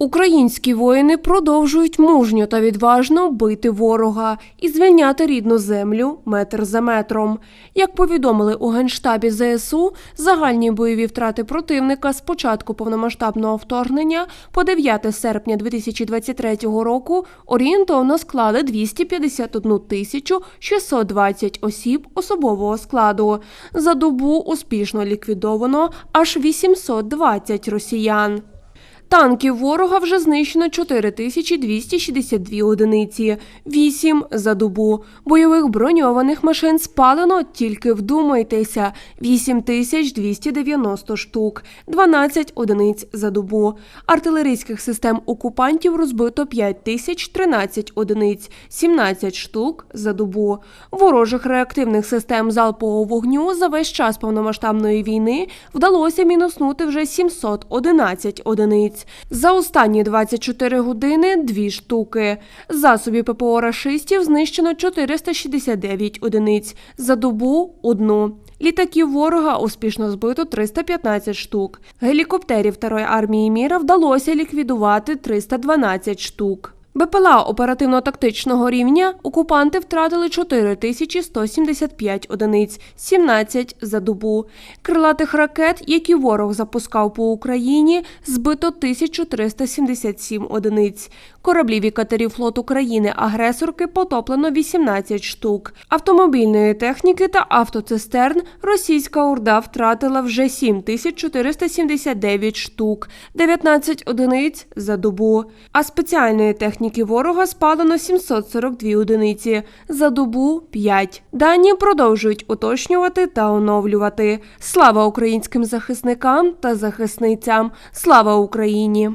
Українські воїни продовжують мужньо та відважно бити ворога і звільняти рідну землю метр за метром. Як повідомили у генштабі ЗСУ, загальні бойові втрати противника з початку повномасштабного вторгнення по 9 серпня 2023 року орієнтовно склали 251 тисячу 620 осіб особового складу. За добу успішно ліквідовано аж 820 росіян. Танків ворога вже знищено 4262 одиниці, 8 за добу. Бойових броньованих машин спалено, тільки вдумайтеся, 8290 штук, 12 одиниць за добу. Артилерійських систем окупантів розбито 5013 одиниць, 17 штук за добу. Ворожих реактивних систем залпового вогню за весь час повномасштабної війни вдалося мінуснути вже 711 одиниць. За останні 24 години – дві штуки. Засобів ППО рашистів знищено 469 одиниць. За добу – одну. Літаків ворога успішно збито 315 штук. Гелікоптерів Второї армії міра вдалося ліквідувати 312 штук. БПЛА оперативно-тактичного рівня окупанти втратили 4175 одиниць, 17 за добу. Крилатих ракет, які ворог запускав по Україні, збито 1377 одиниць. Кораблів і катерів флот України агресорки потоплено 18 штук. Автомобільної техніки та автоцистерн російська орда втратила вже 7479 штук, 19 одиниць за добу. А спеціальної техніки ворога спалено 742 одиниці, за добу 5. Дані продовжують уточнювати та оновлювати. Слава українським захисникам та захисницям! Слава Україні!